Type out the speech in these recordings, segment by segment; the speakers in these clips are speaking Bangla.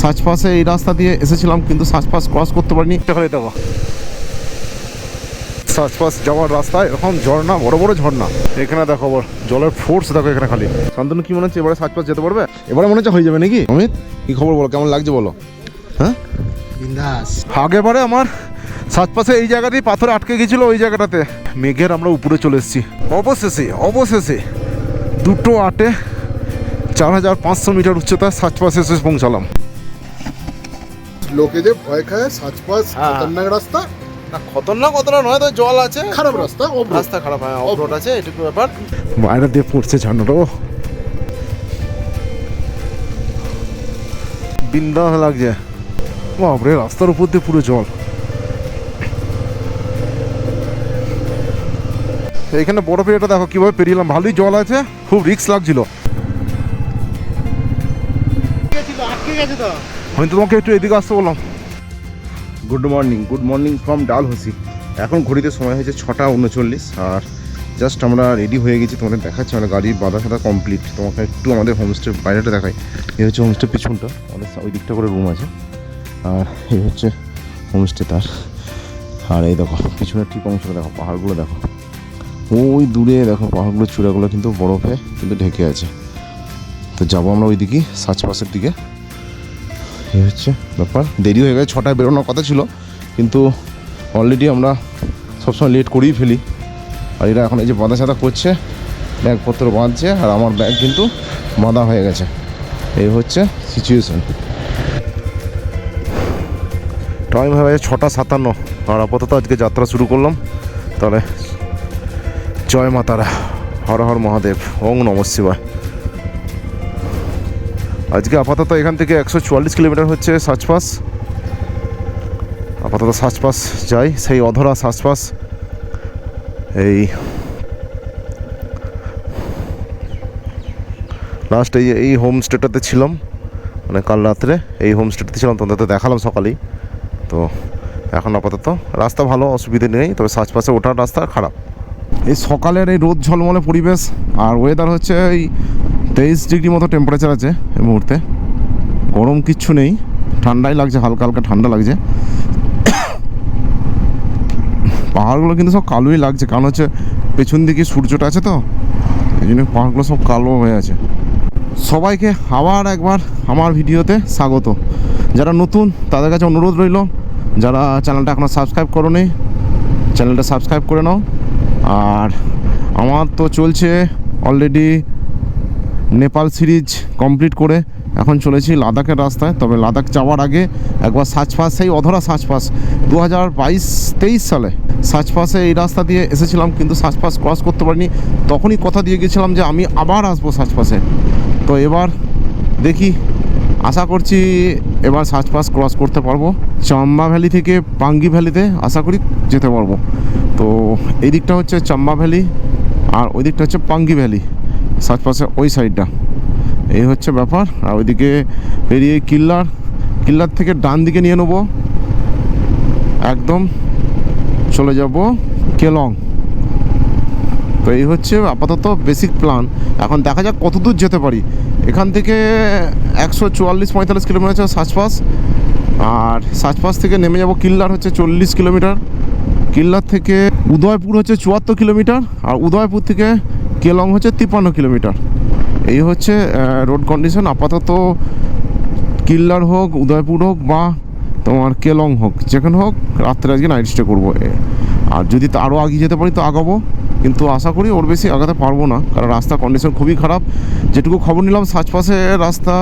সাজপাসে এই রাস্তা দিয়ে এসেছিলাম কিন্তু সাজপাস ক্রস করতে পারিনি। এখানে দেখো সাজপাস যাওয়ার রাস্তায় এরকম ঝর্ণা বড় বড় ঝর্ণা। এখানে দেখো আবার জলের ফোর্স দেখো এখানে খালি। শান্তনু কি মনে হচ্ছে এবারে সাজপাস যেতে পারবে? এবারে মনে হচ্ছে হয়ে যাবে নাকি? অমিত কি খবর বলো কেমন লাগছে বলো? হ্যাঁ? বিন্দাস। আগেবারে আমার সাতপাশে এই জায়গাতেই পাথরে আটকে গেছিল ওই জায়গাটাতে। মেঘের আমরা উপরে চলে এসেছি। অবশেষে অবশেষে দুটো আটে চার হাজার পাঁচশো মিটার উচ্চতা সাতপাশে এসে পৌঁছালাম। লোকে যে ভয় খায় সাজপাস হ্যাঁ। খতরনাক রাস্তা। না খতরনাক কতটা নয় তো জল আছে। খারাপ রাস্তা অভ্র। রাস্তা খারাপ হ্যাঁ অফরোড আছে এটুকু ব্যাপার। বাইরে দিয়ে পড়ছে ঝর্ণাটা ও। বিন্দাস লাগছে। বাপরে রাস্তার উপর দিয়ে পুরো জল। এইখানে বড় পেরিয়াটা দেখো কীভাবে পেরিয়েলাম ভালোই জল আছে খুব রিস্ক লাগছিল। আমি তো তোমাকে একটু এদিকে আসতে বললাম। Good morning good morning from Dalhousie এখন ঘড়িতে সময় হয়েছে ছটা উনচল্লিশ, আর জাস্ট আমরা রেডি হয়ে গেছি, তোমাদের দেখাচ্ছি আমরা গাড়ির বাধা সাদা কমপ্লিট তোমাকে একটু আমাদের হোমস্টের বাইরেটা দেখাই। এই হচ্ছে হোমস্টে পিছনটা, আমাদের ওই দিকটা করে রুম আছে। আর এই হচ্ছে হোমস্টে তার। আর এই দেখো, পিছনের ঠিক অংশটা দেখো, পাহাড়গুলো দেখো। ওই দূরে দেখো, পাহাড়গুলো, চূড়াগুলো কিন্তু বরফে কিন্তু ঢেকে আছে। তো যাব আমরা ওই দিকেই সাজপাশের দিকে। এই হচ্ছে ব্যাপার। দেরি হয়ে গেছে, ছটায় বেরোনোর কথা ছিল, কিন্তু অলরেডি আমরা সবসময় লেট করেই ফেলি। আর এরা এখন এই যে বাঁধা সাদা করছে, ব্যাগপত্র বাঁধছে, আর আমার ব্যাগ কিন্তু বাঁধা হয়ে গেছে। এই হচ্ছে সিচুয়েশন টাইম হয়ে গেছে ছটা সাতান্ন, আর আপাতত আজকে যাত্রা শুরু করলাম। তাহলে জয় মাতারা, হর হর মহাদেব, ওং নম শিবায়। আজকে আপাতত এখান থেকে একশো চুয়াল্লিশ কিলোমিটার হচ্ছে সাজপাস আপাতত সাজপাস যাই, সেই অধরা সাজপাস এই লাস্ট এই এই হোমস্টেটাতে ছিলাম মানে কাল রাত্রে এই হোমস্টেটাতে ছিলাম তোমাদের দেখালাম সকালেই। তো এখন আপাতত রাস্তা ভালো, অসুবিধে নেই, তবে সাজপাসে ওঠার রাস্তা খারাপ। এই সকালের এই রোদ ঝলমলে পরিবেশ, আর ওয়েদার হচ্ছে এই তেইশ ডিগ্রি মতো টেম্পারেচার আছে এই মুহূর্তে। গরম কিচ্ছু নেই, ঠান্ডাই লাগছে, হালকা হালকা ঠান্ডা লাগছে। পাহাড়গুলো কিন্তু সব কালোই লাগছে, কারণ হচ্ছে পেছন দিকে সূর্যটা আছে তো, এই জন্য পাহাড়গুলো সব কালো হয়ে আছে। সবাইকে আবার একবার আমার ভিডিওতে স্বাগত। যারা নতুন, তাদের কাছে অনুরোধ রইল, যারা চ্যানেলটা এখনও সাবস্ক্রাইব করো নি চ্যানেলটা সাবস্ক্রাইব করে নাও। আর আমার তো চলছে অলরেডি নেপাল সিরিজ কমপ্লিট করে এখন চলেছি লাদাখের রাস্তায়। তবে লাদাখ যাওয়ার আগে একবার সাজপাস সেই অধরা সাজপাস দু হাজার বাইশ, তেইশ সালে সাজপাসে এই রাস্তা দিয়ে এসেছিলাম, কিন্তু সাজপাস ক্রস করতে পারিনি। তখনই কথা দিয়ে গেছিলাম যে আমি আবার আসব সাজপাসে তো এবার দেখি, আশা করছি এবার সাজপাস ক্রস করতে পারব। চাম্বা ভ্যালি থেকে পাঙ্গি ভ্যালিতে আশা করি যেতে পারব। তো এই দিকটা হচ্ছে চাম্বা ভ্যালি আর ওই দিকটা হচ্ছে পাঙ্গি ভ্যালি। সাজপাসে ওই সাইডটা। এই হচ্ছে ব্যাপার। আর ওইদিকে পেরিয়ে কিল্লার কিল্লার থেকে ডান দিকে নিয়ে নেব। একদম চলে যাব কেলং। তো এই হচ্ছে আপাতত বেসিক প্ল্যান এখন দেখা যাক কত দূর যেতে পারি। এখান থেকে একশো চুয়াল্লিশ পঁয়তাল্লিশ কিলোমিটার সাজপাস আর সাজপাস থেকে নেমে যাব কিল্লার হচ্ছে চল্লিশ কিলোমিটার। কিল্লার থেকে উদয়পুর হচ্ছে চুয়াত্তর কিলোমিটার। আর উদয়পুর থেকে কেলং হচ্ছে তিপ্পান্ন কিলোমিটার এই হচ্ছে রোড কন্ডিশন আপাতত কিল্লার হোক, উদয়পুর হোক বা তোমার কেলং হোক, যেখানে হোক, রাত্রে আজকে নাইট স্টে করব। আর যদি তো আরও আগে যেতে পারি, তো আগাবো কিন্তু আশা করি ওর বেশি আগাতে পারব না, কারণ রাস্তা কন্ডিশন খুবই খারাপ। যেটুকু খবর নিলাম, সাজপাশে রাস্তা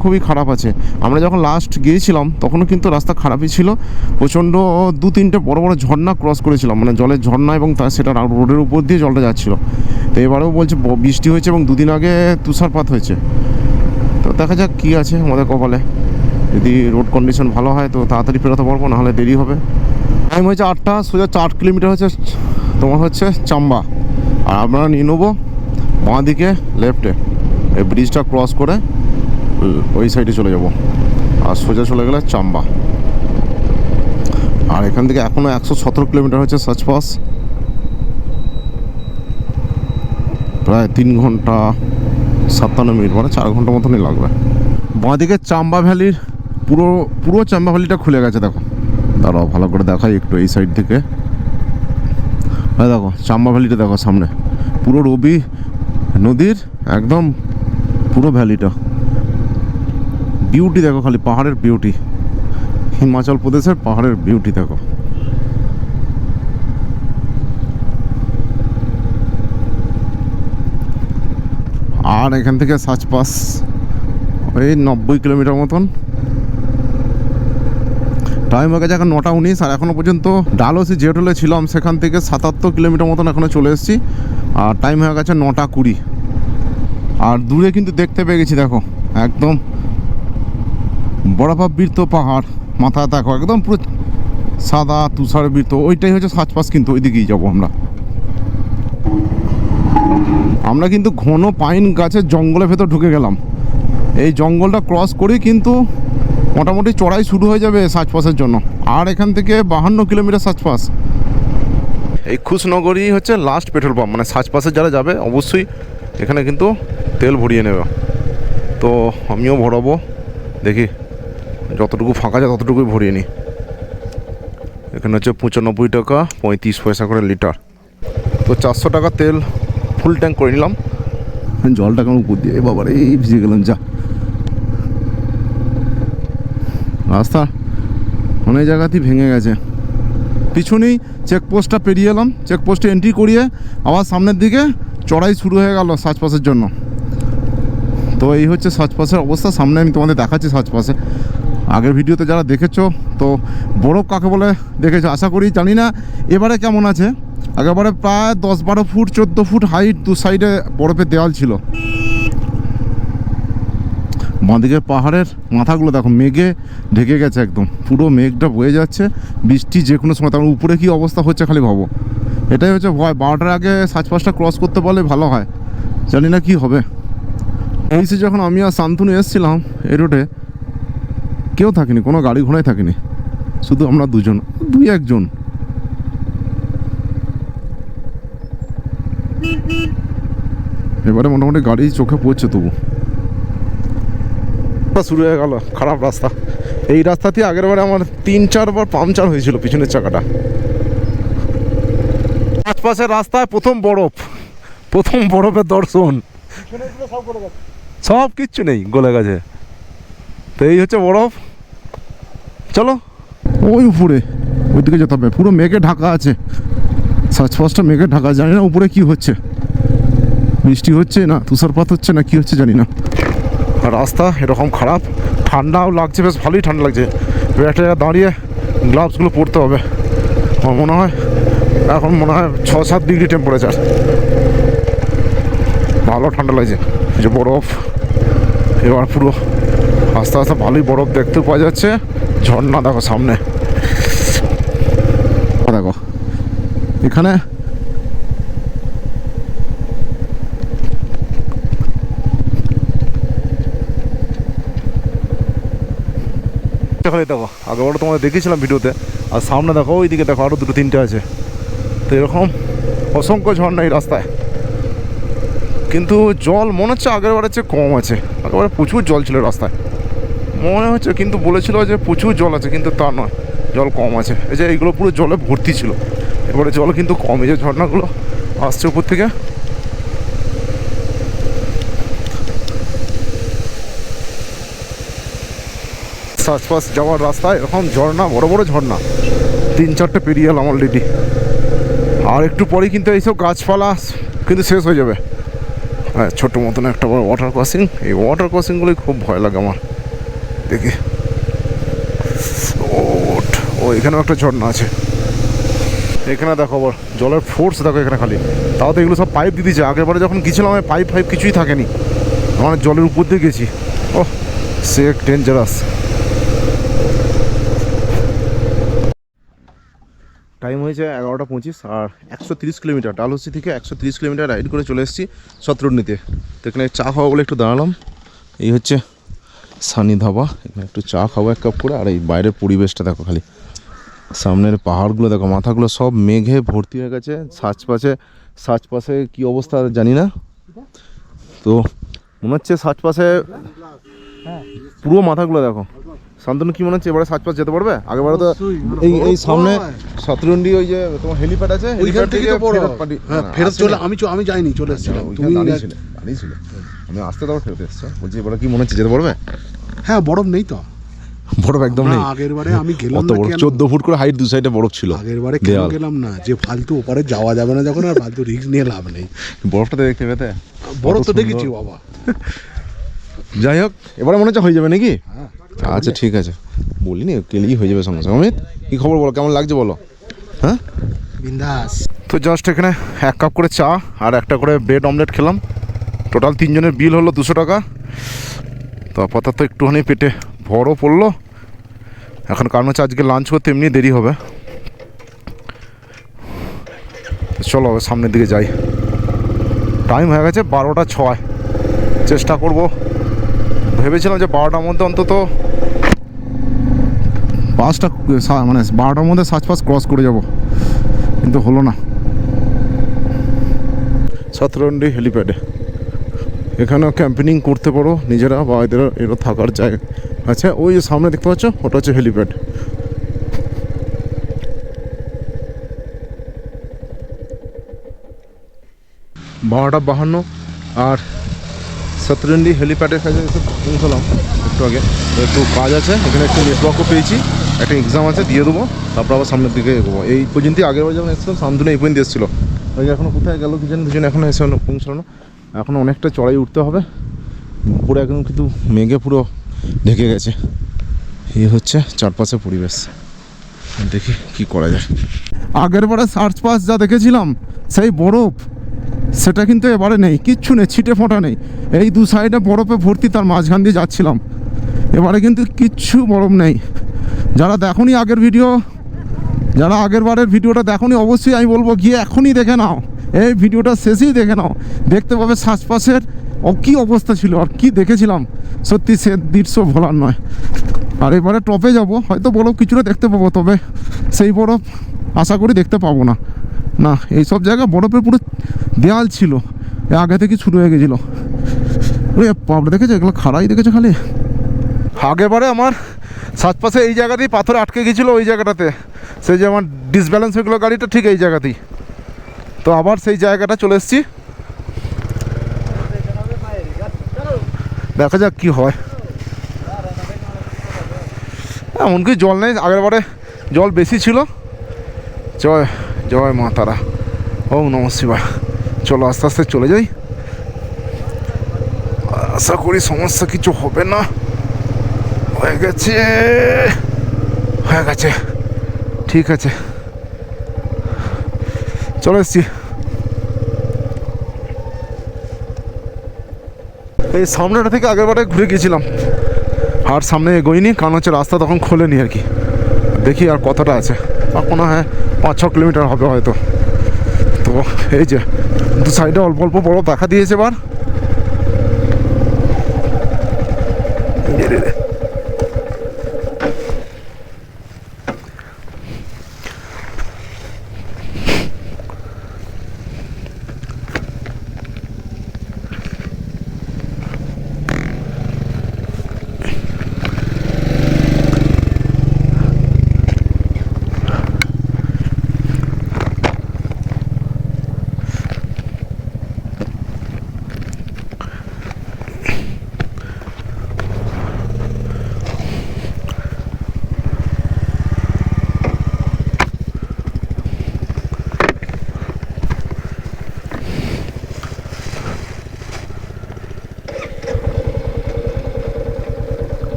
খুবই খারাপ আছে। আমরা যখন লাস্ট গিয়েছিলাম, তখনও কিন্তু রাস্তা খারাপই ছিল। প্রচণ্ড দু তিনটে বড় বড় ঝর্ণা ক্রস করেছিলাম মানে জলের ঝর্ণা এবং তার সেটা রোডের উপর দিয়ে জলটা যাচ্ছিল। তো এবারেও বলছে বৃষ্টি হয়েছে এবং দুদিন আগে তুষারপাত হয়েছে। তো দেখা যাক কী আছে আমাদের কপালে। যদি রোড কন্ডিশন ভালো হয়, তো তাড়াতাড়ি পেরোতে পারব, নাহলে দেরি হবে। টাইম হয়েছে আটটা, সোজা চার কিলোমিটার হচ্ছে তোমার হচ্ছে চাম্বা। আর আমরা নিয়ে নেব বাঁ দিকে লেফটে। এই ব্রিজটা ক্রস করে ওই সাইডে চলে যাব। আর সোজা চলে গেলে চাম্বা। আর এখান থেকে এখনও একশো সতেরো কিলোমিটার হচ্ছে সাচপাস প্রায় তিন ঘণ্টা সাতান্ন মিনিট মানে চার ঘণ্টা মতনই লাগবে। বাঁদিকে চাম্বা ভ্যালির পুরো পুরো চাম্বা ভ্যালিটা খুলে গেছে, দেখো। দাঁড়াও, ভালো করে দেখাই একটু এই সাইড থেকে। দেখো চাম্বা ভ্যালিটা দেখো সামনে। পুরো রবি নদীর একদম পুরো ভ্যালিটা। বিউটি দেখো খালি, পাহাড়ের বিউটি হিমাচল প্রদেশের পাহাড়ের বিউটি দেখো। আর এখান থেকে সাজপাস, ওই নব্বই কিলোমিটার মতন। টাইম হয়ে গেছে এখন নটা উনিশ, আর এখনও পর্যন্ত ডালহসি যে হোটেলে ছিলাম, সেখান থেকে সাতাত্তর কিলোমিটার মতন এখনও চলে এসেছি, আর টাইম হয়ে গেছে নটা কুড়ি। আর দূরে কিন্তু দেখতে পেয়ে গেছি, দেখো, একদম বরফাবৃত পাহাড় মাথা দেখো, একদম পুরো সাদা তুষারবৃত ওইটাই হচ্ছে সাজপাস কিন্তু ওই দিকেই যাব আমরা। আমরা কিন্তু ঘন পাইন গাছের জঙ্গলের ভেতর ঢুকে গেলাম। এই জঙ্গলটা ক্রস করেই কিন্তু মোটামুটি চড়াই শুরু হয়ে যাবে সাজপাসের জন্য। আর এখান থেকে বাহান্ন কিলোমিটার সাজপাস এই খুশনগরই হচ্ছে লাস্ট পেট্রোল পাম্প মানে সাজপাসে যারা যাবে অবশ্যই এখানে কিন্তু তেল ভরিয়ে নেবে। তো আমিও ভরাবো দেখি যতটুকু ফাঁকা যায় ততটুকুই ভরিয়ে নিই। এখানে হচ্ছে পঁচানব্বই টাকা পঁয়ত্রিশ পয়সা করে লিটার। তো চারশো টাকা তেল ফুল ট্যাঙ্ক করে নিলাম। জলটা কেমন উপর দিয়ে বাবার এই ভিজে গেলাম যা। রাস্তা অনেক জায়গাতেই ভেঙে গেছে। পিছনেই চেকপোস্টটা পেরিয়ে এলাম। চেকপোস্টে এন্ট্রি করিয়ে আবার সামনের দিকে চড়াই শুরু হয়ে গেল সাজপাসের জন্য। তো এই হচ্ছে সাজপাসের অবস্থা। সামনে আমি তোমাদের দেখাচ্ছি সাজপাসে। আগের ভিডিওতে যারা দেখেছ, তো বরফ কাকে বলে দেখেছ, আশা করি জানি না। এবারে কেমন আছে? আগেবারে প্রায় দশ বারো ফুট, চোদ্দ ফুট হাইট দু সাইডে বরফের দেওয়াল ছিল। বাঁদিকে পাহাড়ের মাথাগুলো দেখো, মেঘে ঢেকে গেছে একদম। পুরো মেঘটা বয়ে যাচ্ছে, বৃষ্টি যে কোনো সময়। তার উপরে কি অবস্থা হচ্ছে খালি ভাবো। এটাই হচ্ছে ভয়। বারোটার আগে সাজপাসটা ক্রস করতে পারলে ভালো হয়। জানি না কি হবে। এইসে যখন আমি আর শান্তনু এসেছিলাম এই রোডে কেউ থাকেনি, কোনো গাড়ি ঘোড়াই থাকেনি। শুধু আমরা দুজন, দুই একজন। এবারে মোটামুটি গাড়ি চোখে পড়ছে তবু। শুরু হয়ে গেল, খারাপ রাস্তা। এই রাস্তা দিয়ে আগের বারে আমার তিন চারবার পাংচার হয়েছিল পিছনের চাকাটা। আশপাশের রাস্তায় প্রথম বরফ, প্রথম বরফের দর্শন। সব কিচ্ছু নেই গলে গেছে। তো এই হচ্ছে বরফ। চলো। ওই উপরে, ওইদিকে যেতে হবে। পুরো মেঘে ঢাকা আছে। সাজপাসটা মেঘে ঢাকা। জানি না উপরে কি হচ্ছে। বৃষ্টি হচ্ছে না, তুষারপাত হচ্ছে না, কি হচ্ছে জানি না। রাস্তা, এরকম খারাপ। ঠান্ডাও লাগছে, বেশ ভালোই ঠান্ডা লাগছে। একটা জায়গায় দাঁড়িয়ে গ্লাভসগুলো পরতে হবে। আমার মনে হয়, এখন মনে হয় ছ সাত ডিগ্রি টেম্পারেচার ভালো ঠান্ডা লাগছে। যে বরফ, এবার পুরো আস্তে আস্তে ভালোই বরফ দেখতে পাওয়া যাচ্ছে। ঝর্ণা দেখো সামনে। দেখো, এখানে এখানে দেখো আগেবারও তোমাদের দেখেছিলাম ভিডিওতে, আর সামনে দেখো, ওইদিকে দেখো আরও দুটো তিনটে আছে। তো এরকম অসংখ্য ঝর্ণা এই রাস্তায়। কিন্তু জল মনে হচ্ছে আগের বারের চেয়ে কম আছে। আগেবারে প্রচুর জল ছিল রাস্তায়। মনে হচ্ছে কিন্তু বলেছিল যে প্রচুর জল আছে, কিন্তু তা নয়। জল কম আছে। এই যে এইগুলো পুরো জলে ভর্তি ছিল। এবারে জল কিন্তু কম। এই যে ঝর্ণাগুলো আসছে উপর থেকে আশপাশ যাওয়ার রাস্তায় এরকম ঝর্ণা, বড় বড় ঝর্ণা। তিন চারটে পেরিয়ে এলাম অলরেডি আর একটু পরে কিন্তু এইসব গাছপালা কিন্তু শেষ হয়ে যাবে। হ্যাঁ ছোটো মতন একটা বড় ওয়াটার ক্রসিং এই ওয়াটার ক্রসিংগুলোই খুব ভয় লাগে আমার। দেখি। ও, এখানেও একটা ঝর্ণা আছে। এখানে দেখো আবার, জলের ফোর্স দেখো এখানে খালি। তাও তো এগুলো সব পাইপ দিয়ে দিয়েছে। আগের বারে যখন গেছিলাম আমি পাইপ ফাইপ কিছুই থাকেনি। আমার জলের উপর দিয়ে গেছি। ও সে ডেঞ্জারাস টাইম হয়েছে এগারোটা পঁচিশ আর একশো তিরিশ কিলোমিটার। ডালহসি থেকে একশো তিরিশ কিলোমিটার রাইড করে চলে এসেছি শত্রুর্নিতে তো এখানে চা খাওয়া বলে একটু দাঁড়ালাম। এই হচ্ছে সানি ধাবা। এখানে একটু চা খাব এক কাপ করে। আর এই বাইরের পরিবেশটা দেখো খালি। সামনের পাহাড়গুলো দেখো, মাথাগুলো সব মেঘে ভর্তি হয়ে গেছে, সাজপাশে সাজপাশে কি অবস্থা জানি না। তো মনে হচ্ছে সাজপাশে পুরো মাথাগুলো দেখো। শান্তনু কি মনে হচ্ছে এবারে সাজ পাস যেতে পারবে? আগে আগেবারে তো মানে এই এই সামনে হয়। ওই যে তোমার হেলিপ্যাড আছে ওইখান থেকে তো বড়। ফেরত হ্যাঁ ফেরত চলে আমি আমি যাইনি চলে এসেছিলাম। তুমি দাঁড়িয়েছিলে দাঁড়িয়েছিলে। আমি আসতে তো ফেরত এসছো। বলছি এবারে কি মনে হচ্ছে যেতে পারবে? হ্যাঁ বরফ নেই তো। বরফ একদম নেই। আগের বারে আমি গেলাম না বড় কেন? চোদ্দ ফুট করে হাইট দু সাইডে বরফ ছিল আগের বারে কেন গেলাম না? যে ফালতু ওপারে যাওয়া যাবে না যখন আর ফালতু রিস্ক নিয়ে লাভ নেই। বরফটা দেখতে পেতে? বরফ তো দেখেছি বাবা। যাই হোক এবারে মনে হচ্ছে হয়ে যাবে নাকি? হ্যাঁ। আচ্ছা ঠিক আছে। বলিনি গেলেই হয়ে যাবে সঙ্গে সঙ্গে। অমিত কি খবর বলো? কেমন লাগছে বলো? হ্যাঁ? বিন্দাস। তো জাস্ট এখানে এক কাপ করে চা আর একটা করে ব্রেড অমলেট খেলাম। টোটাল তিনজনের বিল হলো দুশো টাকা। তো আপাতত একটুখানি পেটে ভরও পড়ল। এখন কারণ হচ্ছে আজকে লাঞ্চ করতে এমনি দেরি হবে। চলো সামনের দিকে যাই। টাইম হয়ে গেছে বারোটা ছয়। চেষ্টা করব। ভেবেছিলাম যে বারোটার মধ্যে অন্তত পাঁচটা মানে বারোটার মধ্যে সাজ পাস ক্রস করে যাব। কিন্তু হলো না। সাতরন্ডি হেলিপ্যাডে। এখানেও ক্যাম্পেনিং করতে পারো নিজেরা বা এদের এরও থাকার জায়গা। আচ্ছা ওই যে সামনে দেখতে পাচ্ছ ওটা হচ্ছে হেলিপ্যাড। বারোটা বাহান্ন আর সতরন্ডি হেলিপ্যাডের কাছে এসে পৌঁছলাম একটু আগে। একটু কাজ আছে, এখানে একটু নেটওয়ার্কও পেয়েছি। একটা এক্সাম আছে, দিয়ে দেবো, তারপর আবার সামনের দিকে এগোবো। এই পর্যন্তই আগের বার যখন এসেছিলাম শান্তনু এই পর্যন্ত এসেছিল। ওই এখনও কোথায় গেল দুজন দুজন এখনও এসে পৌঁছলো না এখন অনেকটা চড়াই উঠতে হবে। পুরো একদম কিন্তু মেঘে পুরো ঢেকে গেছে। এই হচ্ছে চারপাশে পরিবেশ। দেখি কি করা যায়। আগের বারে সার্চ পাস যা দেখেছিলাম, সেই বরফ। সেটা কিন্তু এবারে নেই, কিচ্ছু নেই, ছিটে ফোঁটা নেই। এই দু সাইডে বরফে ভর্তি তার মাঝখান দিয়ে যাচ্ছিলাম। এবারে কিন্তু কিচ্ছু বরফ নেই। যারা দেখনি আগের ভিডিও, যারা আগের বারের ভিডিওটা দেখনি, অবশ্যই আমি বলব গিয়ে এখনই দেখে নাও। এই ভিডিওটা শেষেই দেখে নাও। দেখতে পাবে শ্বাসপাশের ও কী অবস্থা ছিল আর কি দেখেছিলাম। সত্যি সে দৃশ্য ভোলার নয়। আর এবারে টপে যাব, হয়তো বরফ কিছুটা দেখতে পাবো, তবে সেই বরফ আশা করি দেখতে পাবো না। না, এই সব জায়গা বরফের পুরো দেয়াল ছিল। আগে থেকে শুরু হয়ে গেছিল। ওই দেখেছ? এগুলো খাড়াই দেখেছ খালি? আগেবারে আমার সাতপাশে এই জায়গাতেই পাথরে আটকে গেছিল ওই জায়গাটাতে। সেই যে আমার ডিসব্যালেন্স হয়ে গেলো গাড়িটা, ঠিক এই জায়গাতেই। তো আবার সেই জায়গাটা চলে এসেছি। দেখা যাক কি হয়। এমনকি জল নেই, আগের বারে জল বেশি ছিল। জয় জয় মা তারা। ও নম শিবায়। চলো, আস্তে আস্তে চলে যাই। আশা করি সমস্যা কিছু হবে না। হয়ে গেছে। হয়ে গেছে। ঠিক আছে। চলে এসছি। এই সামনেটা থেকে আগের বারে ঘুরে গিয়েছিলাম। আর সামনে এগোইনি, কারণ হচ্ছে রাস্তা তখন খোলেনি আর কি। দেখি আর কতটা আছে। আর কোনো হ্যাঁ পাঁচ, ছ কিলোমিটার হবে হয়তো। তো এই যে, দু সাইডে অল্প অল্প বড় দেখা দিয়েছে এবার।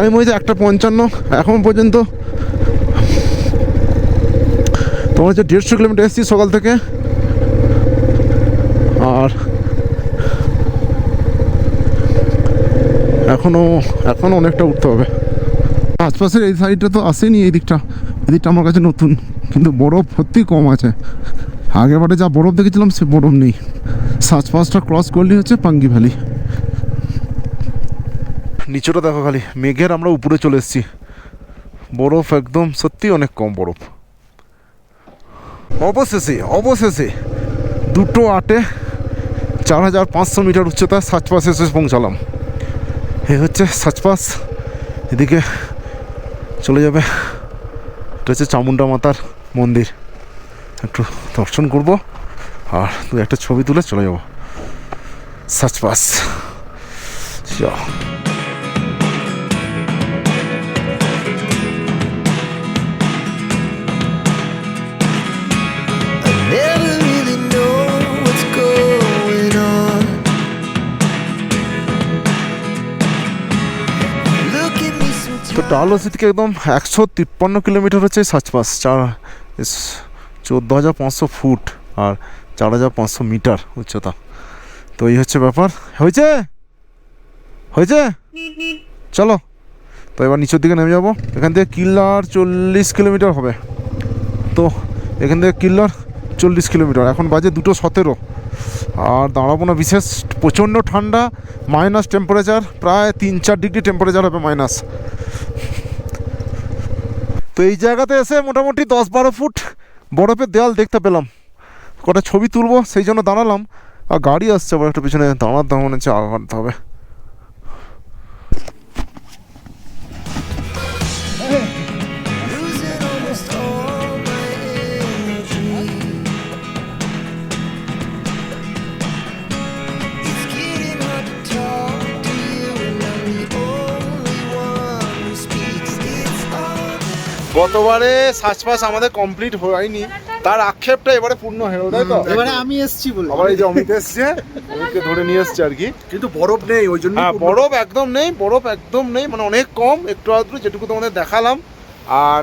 টাইম হয়েছে একটা পঞ্চান্ন, এখন পর্যন্ত তোমার হচ্ছে দেড়শো কিলোমিটার এসেছি সকাল থেকে। আর এখনও এখনও অনেকটা উঠতে হবে। আশপাশের এই সাইডটা তো আসেনি, এই দিকটা। এই দিকটা আমার কাছে নতুন, কিন্তু বরফ সত্যি কম আছে। আগেরবারে যা বরফ দেখেছিলাম, সে বরফ নেই। সাজ পাসটা ক্রস করলেই হচ্ছে পাঙ্গি ভ্যালি নিচেটা দেখো খালি। মেঘের আমরা উপরে চলে এসেছি। বরফ একদম, সত্যি অনেক কম বরফ। অবশেষে অবশেষে দুটো আটে চার হাজার পাঁচশো মিটার উচ্চতা সাচপাস এসে পৌঁছালাম। এ হচ্ছে সাচপাস এদিকে চলে যাবে। এটা হচ্ছে চামুন্ডা মাতার মন্দির। একটু দর্শন করব আর দু একটা ছবি তুলে চলে যাব। সাচপাস চল ডালহৌসি থেকে একদম একশো তিপ্পান্ন কিলোমিটার হচ্ছে সাচপাস চার চোদ্দ হাজার পাঁচশো ফুট আর চার হাজার পাঁচশো মিটার উচ্চতা। তো এই হচ্ছে ব্যাপার। হয়েছে? হয়েছে? চলো। তো এবার নিচের দিকে নেমে যাব। এখান থেকে কিল্লার চল্লিশ কিলোমিটার হবে। তো এখান থেকে কিল্লার চল্লিশ কিলোমিটার। এখন বাজে দুটো সতেরো। আর দাঁড়াবো না, বিশেষ প্রচণ্ড ঠান্ডা মাইনাস টেম্পারেচার প্রায় তিন চার ডিগ্রি টেম্পারেচার হবে মাইনাস তো এই জায়গাতে এসে মোটামুটি দশ বারো ফুট বরফের দেয়াল দেখতে পেলাম। কটা ছবি তুলবো, সেই জন্য দাঁড়ালাম। আর গাড়ি আসছে, আবার একটা পিছনে দাঁড়াতে মনে হচ্ছে আগাতে হবে। গতবারে শ্বাসপাস আমাদের কমপ্লিট হয়নি। তার আক্ষেপটা এবারে পূর্ণ হলো তাই তো? এবারে আমি এসছি বলে। আবার এই যে অমিত এসছে অমিতকে ধরে নিয়ে এসছে আর কি। কিন্তু বরফ নেই ওই জন্য হ্যাঁ বরফ একদম নেই বরফ একদম নেই মানে অনেক কম একটু আধটু যেটুকু তোমাদের দেখালাম। আর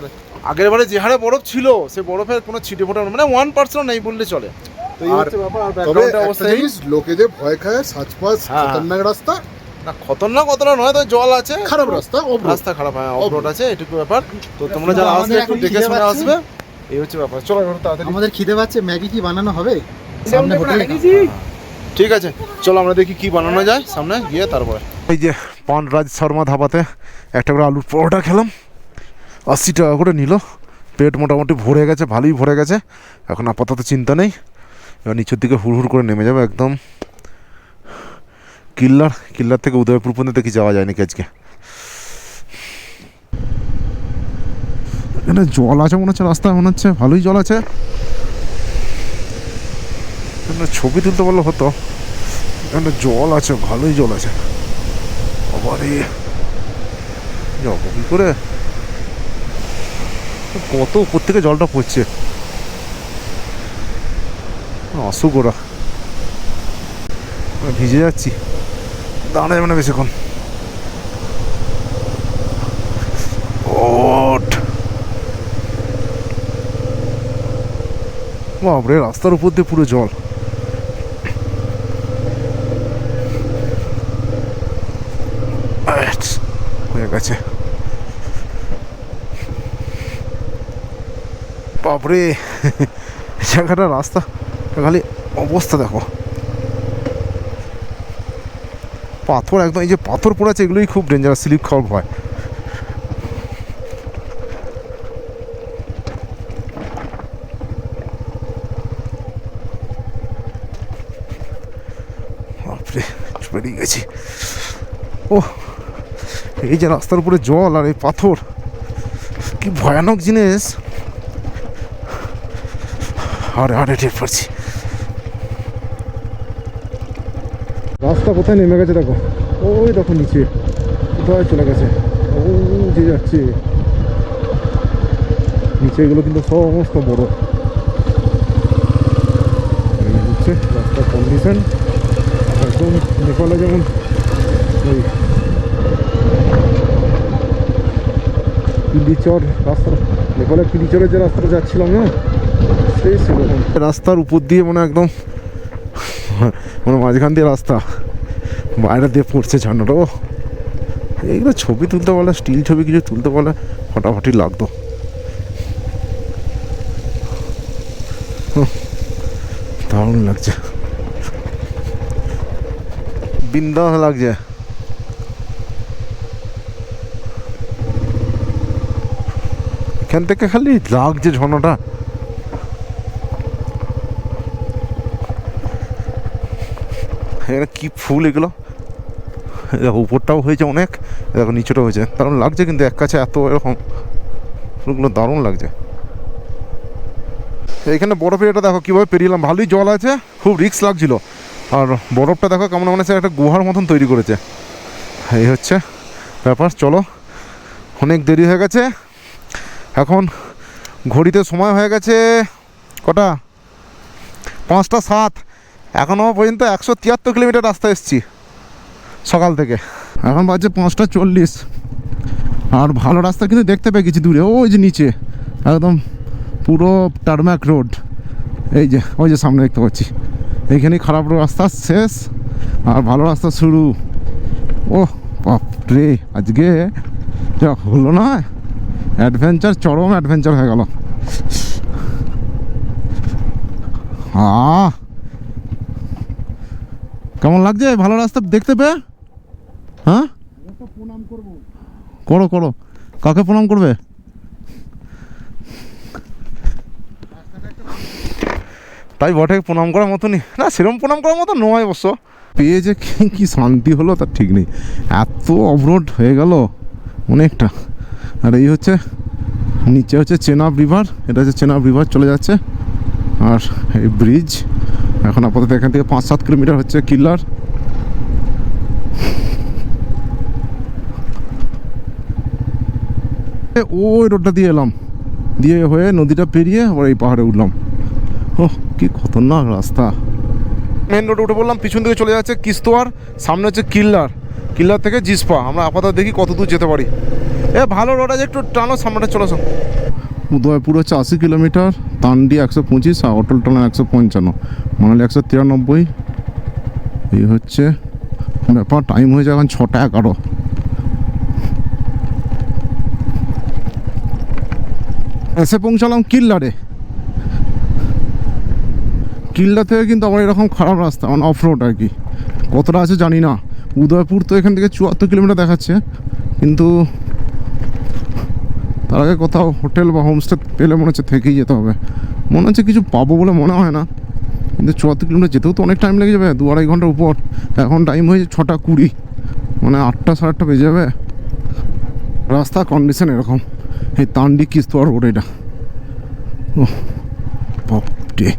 আগের বারে যে হারে বরফ ছিল সে বরফের কোনো ছিটে ফোটা মানে ওয়ান পার্সেন্ট নেই বললে চলে। তো এই হচ্ছে ব্যাপার আর তবে একটা অবস্থা লোকে যে ভয় খায় সাজপাস হ্যাঁ। খতরনাক রাস্তা না খতরনাক কতটা নয় তো জল আছে। খারাপ রাস্তা। রাস্তা খারাপ হ্যাঁ অফরোড আছে এটুকু ব্যাপার। তো তোমরা যারা আসবে একটু দেখে শুনে আসবে। এই হচ্ছে ব্যাপার। চলো এবার তাড়াতাড়ি। আমাদের খিদে পাচ্ছে ম্যাগি কি বানানো হবে? সামনে হোটেলে। ঠিক আছে চলো আমরা দেখি কি বানানো যায় সামনে গিয়ে তারপরে। এই যে পানরাজ শর্মা ধাবাতে একটা করে আলুর পরোটা খেলাম। আশি টাকা করে নিল। পেট মোটামুটি ভরে গেছে ভালোই ভরে গেছে। এখন আপাতত চিন্তা নেই। এবার নিচের দিকে হুড় হুড় করে নেমে যাবে একদম। কিল্লার কিল্লার থেকে উদয়পুর পর্যন্ত দেখি যাওয়া যায় নাকি আজকে? এখানে জল আছে মনে হচ্ছে রাস্তায় মনে হচ্ছে ভালোই জল আছে। ছবি তুলতে পারলে হতো। এখানে জল আছে ভালোই জল আছে। আবারে যাব কি করে? কত উপর থেকে জলটা পড়ছে? আসুক ওরা। ভিজে যাচ্ছি। দাঁড়া যাবে না বেশিক্ষণ। ওঠ। বাপরে, রাস্তার উপর দিয়ে পুরো জল। হয়ে গেছে। বাপরে, জায়গাটা, রাস্তা, খালি অবস্থা দেখো। পাথর একদম, এই যে পাথর পড়ে আছে, এগুলোই খুব ডেঞ্জারাস স্লিপ খাওয়ার ভয়। বেরিয়ে গেছি। ও এই যে রাস্তার উপরে জল আর এই পাথর, কি ভয়ানক জিনিস। আরে আরে, টের পাচ্ছি। রাস্তা কোথায় নেমে গেছে দেখো। ওই দেখো নিচে। কোথায় চলে গেছে? ও যে যাচ্ছে। নিচে এগুলো কিন্তু সমস্ত বড়। হচ্ছে রাস্তার কন্ডিশন একদম নেপালে যেমন ওই পিলিচর রাস্তা। নেপালে পিলিচরের যে রাস্তাটা যাচ্ছিলাম না, সেই সেরকম। রাস্তার উপর দিয়ে মানে একদম মানে মাঝখান দিয়ে রাস্তা। বাইরে দিয়ে পড়ছে ঝর্ণাটা ও এইগুলো ছবি তুলতে পারলে স্টিল ছবি কিছু তুলতে পারলে ফটাফটি লাগতো। দারুণ লাগছে। বিন্দাস লাগছে। এখান থেকে খালি লাগছে ঝর্ণাটা। এখানে কি ফুল এগুলো? দেখো, উপরটাও হয়েছে অনেক, দেখো, নিচেটাও হয়েছে। দারুণ লাগছে কিন্তু এক কাছে এত এরকম। ফুলগুলো দারুণ লাগছে। এইখানে বরফের এটা দেখো, কীভাবে পেরিয়েলাম ভালোই জল আছে, খুব রিক্স লাগছিল। আর বরফটা দেখো, কেমন মনে একটা গুহার মতন তৈরি করেছে। এই হচ্ছে ব্যাপার, চলো। অনেক দেরি হয়ে গেছে। এখন ঘড়িতে সময় হয়ে গেছে কটা? পাঁচটা সাত। এখনও পর্যন্ত একশো তিয়াত্তর কিলোমিটার রাস্তা এসেছি। সকাল থেকে। এখন বাজছে পাঁচটা চল্লিশ। আর ভালো রাস্তা কিন্তু দেখতে পেয়ে গেছি দূরে। ওই যে নিচে, একদম পুরো টারম্যাক রোড এই যে, ওই যে সামনে দেখতে পাচ্ছি। এইখানেই খারাপ রাস্তা, শেষ। আর ভালো রাস্তা শুরু। ও বাপরে, আজকে যা হলো না? অ্যাডভেঞ্চার চরম অ্যাডভেঞ্চার হয়ে গেল। আহ! কেমন লাগছে? ভালো রাস্তা দেখতে পেয়ে? হ্যাঁ? করো করো। কাকে প্রণাম করবে? তাই বটে, প্রণাম করার মতনই। না সেরকম প্রণাম করার মতো নয় অবশ্য। পেয়ে যে কি- শান্তি হলো, তার ঠিক নেই। এত অবরোড হয়ে গেল অনেকটা। আর এই হচ্ছে, নিচে হচ্ছে চেনাব রিভার এটা হচ্ছে চেনাব রিভার চলে যাচ্ছে। আর এই ব্রিজ এখন আপাতত এখান থেকে পাঁচ সাত কিলোমিটার হচ্ছে কিল্লার। ওই রোডটা দিয়ে এলাম। দিয়ে হয়ে নদীটা পেরিয়ে আবার এই পাহাড়ে উঠলাম। ও কি খতরনাক রাস্তা। মেন রোডে উঠে বললাম পিছন দিকে চলে যাচ্ছে কিস্তোয়ার, সামনে হচ্ছে কিল্লার। কিল্লার থেকে জিসপা, আমরা আপাতত দেখি কত দূর যেতে পারি। এ, ভালো রোড আছে, একটু টানো সামনেটা, চলে আসো। উদয়পুর হচ্ছে আশি কিলোমিটার, তান্ডি একশো পঁচিশ আর অটল টানা একশো পঞ্চান্ন। মানালি একশো তিরানব্বই। এই হচ্ছে, ব্যাপার টাইম হয়ে যায় এখন ছটা এগারো। এসে পৌঁছালাম কিল্লারে। কিল্লা থেকে কিন্তু আমার এরকম খারাপ রাস্তা মানে অফ রোড আর কি। কতটা আছে জানি না। উদয়পুর তো এখান থেকে চুয়াত্তর কিলোমিটার দেখাচ্ছে, কিন্তু তার আগে কোথাও হোটেল বা হোমস্টে পেলে মনে হচ্ছে থেকেই যেতে হবে। মনে হচ্ছে কিছু পাবো বলে মনে হয় না। কিন্তু চুয়াত্তর কিলোমিটার যেতেও তো অনেক টাইম লেগে যাবে, দু আড়াই ঘণ্টার উপর। এখন টাইম হয়েছে ছটা কুড়ি মানে আটটা সাড়ে আটটা বেজে যাবে। রাস্তা কন্ডিশন এরকম। এই তান্ডি কিস্তোয়ার রোড এটা? ও বাপরে।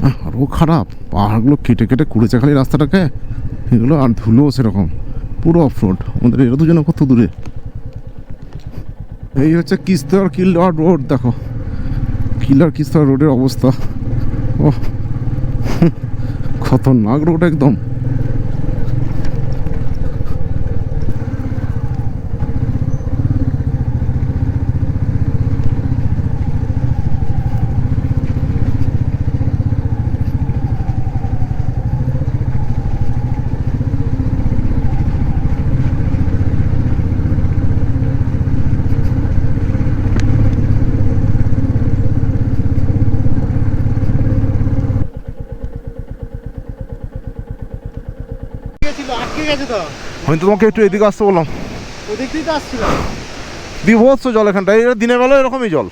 না আরও খারাপ। পাহাড়গুলো কেটে কেটে কুড়েছে খালি রাস্তাটাকে। এগুলো আর ধুলো সেরকম। পুরো অফ রোড আমাদের এরা দুজনে কত দূরে? এই হচ্ছে কিস্তোয়ার কিল্লার রোড, দেখো। কিল্লার কিস্তোয়ার রোডের অবস্থা। ও খতরনাক রোড একদম গেছিল আটকে গেছে তো আমি তো তোমাকে একটু এদিকে আসতে বললাম। ওদিক দিয়ে তো আসছিলাম। বিভৎস জল এখানটা এই দিনের বেলা এরকমই জল।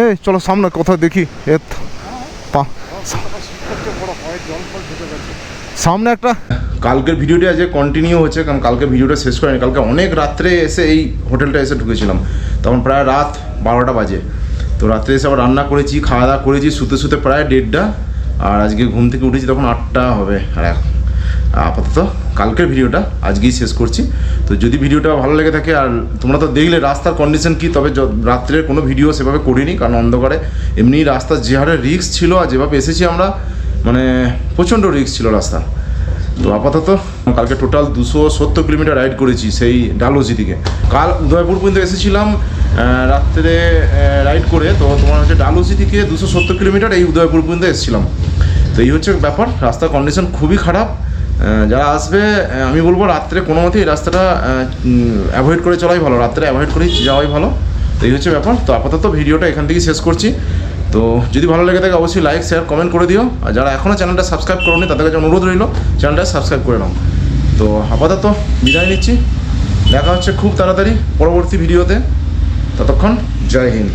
এই চলো সামনে কোথায় দেখি। এ সামনে একটা কালকের ভিডিওটি আজকে কন্টিনিউ হচ্ছে কারণ কালকে ভিডিওটা শেষ করিনি। কালকে অনেক রাত্রে এসে এই হোটেলটা এসে ঢুকেছিলাম। তখন প্রায় রাত বারোটা বাজে। তো রাত্রে এসে আবার রান্না করেছি খাওয়া দাওয়া করেছি শুতে শুতে প্রায় দেড়টা। আর আজকে ঘুম থেকে উঠেছি তখন আটটা হবে। আর আপাতত কালকের ভিডিওটা আজকেই শেষ করছি। তো যদি ভিডিওটা ভালো লেগে থাকে আর তোমরা তো দেখলে রাস্তার কন্ডিশন কি, তবে রাত্রের কোনো ভিডিও সেভাবে করিনি, কারণ অন্ধকারে এমনি রাস্তার যে হারে রিস্ক ছিল আর যেভাবে এসেছি আমরা মানে প্রচণ্ড রিস্ক ছিল রাস্তা তো আপাতত কালকে টোটাল দুশো সত্তর কিলোমিটার রাইড করেছি সেই ডালহৌসি থেকে কাল উদয়পুর পর্যন্ত এসেছিলাম রাত্রে রাইড করে, তো তোমার হচ্ছে ডালহৌসি থেকে দুশো সত্তর কিলোমিটার এই উদয়পুর পর্যন্ত এসেছিলাম। তো এই হচ্ছে ব্যাপার, রাস্তার কন্ডিশন খুবই খারাপ। যারা আসবে আমি বলব রাত্রে কোনো মতেই রাস্তাটা অ্যাভয়েড করে চলাই ভালো। রাত্রে অ্যাভয়েড করেই যাওয়াই ভালো। তো এই হচ্ছে ব্যাপার। তো আপাতত ভিডিওটা এখান থেকেই শেষ করছি। তো যদি ভালো লেগে থাকে, অবশ্যই লাইক শেয়ার কমেন্ট করে দিও। আর যারা এখনও চ্যানেলটা সাবস্ক্রাইব করোনি, তাদের কাছে অনুরোধ রইল চ্যানেলটা সাবস্ক্রাইব করে নাও। তো আপাতত বিদায় নিচ্ছি। দেখা হচ্ছে খুব তাড়াতাড়ি পরবর্তী ভিডিওতে। ততক্ষণ, জয় হিন্দ।